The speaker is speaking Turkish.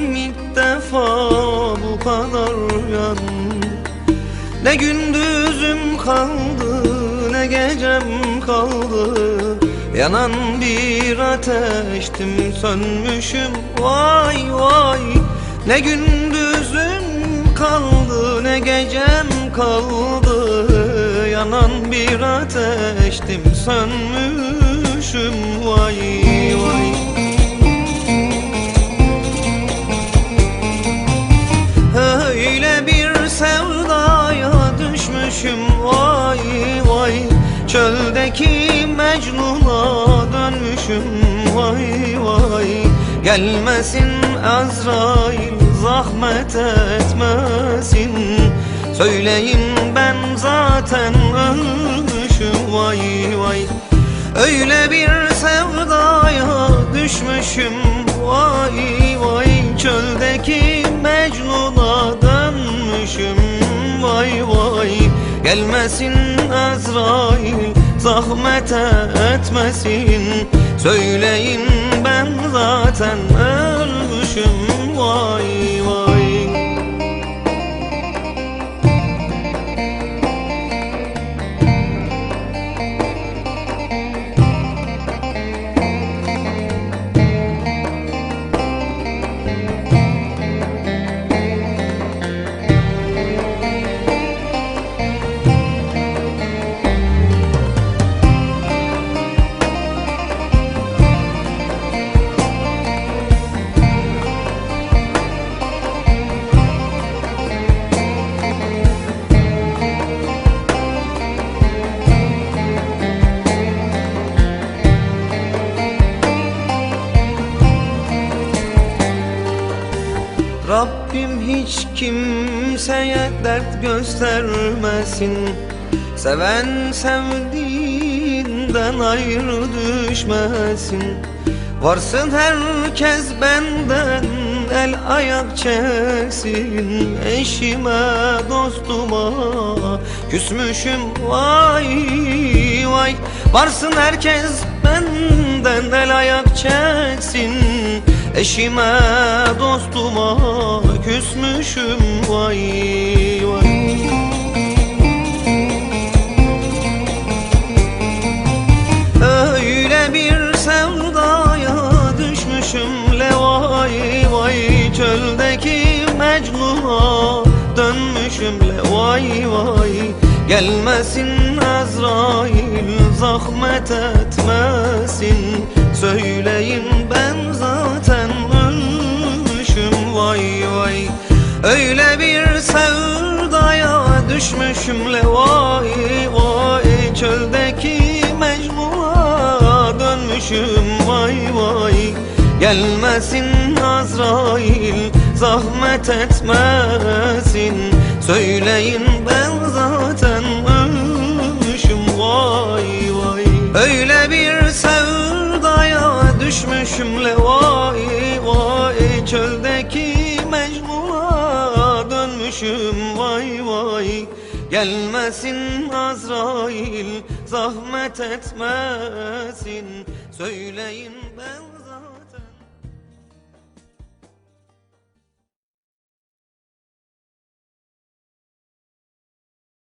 Görmedim ilk defa bu kadar yan Ne gündüzüm kaldı ne gecem kaldı. Yanan bir ateştim sönmüşüm. Vay vay. Ne gündüzüm kaldı ne gecem kaldı. Yanan bir ateştim sönmüşüm. Vay vay düşmüşüm vay vay Çöldeki Mecnun'a dönmüşüm vay vay. Gelmesin Azrail zahmet etmesin. Söyleyin ben zaten ölmüşüm vay vay. Öyle bir sevdaya düşmüşüm vay vay. Çöldeki Mecnun'a Gelmesin Azrail zahmet etmesin. Söyleyin ben zaten Rabbim hiç kimseye dert göstermesin. Seven sevdiğinden ayrı düşmesin. Varsın herkes benden el ayak çeksin. Eşime dostuma küsmüşüm vay vay. Varsın herkes benden el ayak çeksin Eşime dostuma küsmüşüm vay vay. Öyle bir sevdaya düşmüşüm le vay. Çöldeki Mecnun'a dönmüşüm le vay vay. Gelmesin Azrail zahmet etmesin. Söyleyin ben düşmüşüm le vay Çöldeki Mecnun'a dönmüşüm vay vay. Gelmesin Azrail zahmet etmesin. Söyleyin ben zaten ölmüşüm vay vay. Öyle bir sevdaya düşmüşüm le dönmüşüm vay vay. Gelmesin Azrail zahmet etmesin. Söyleyin ben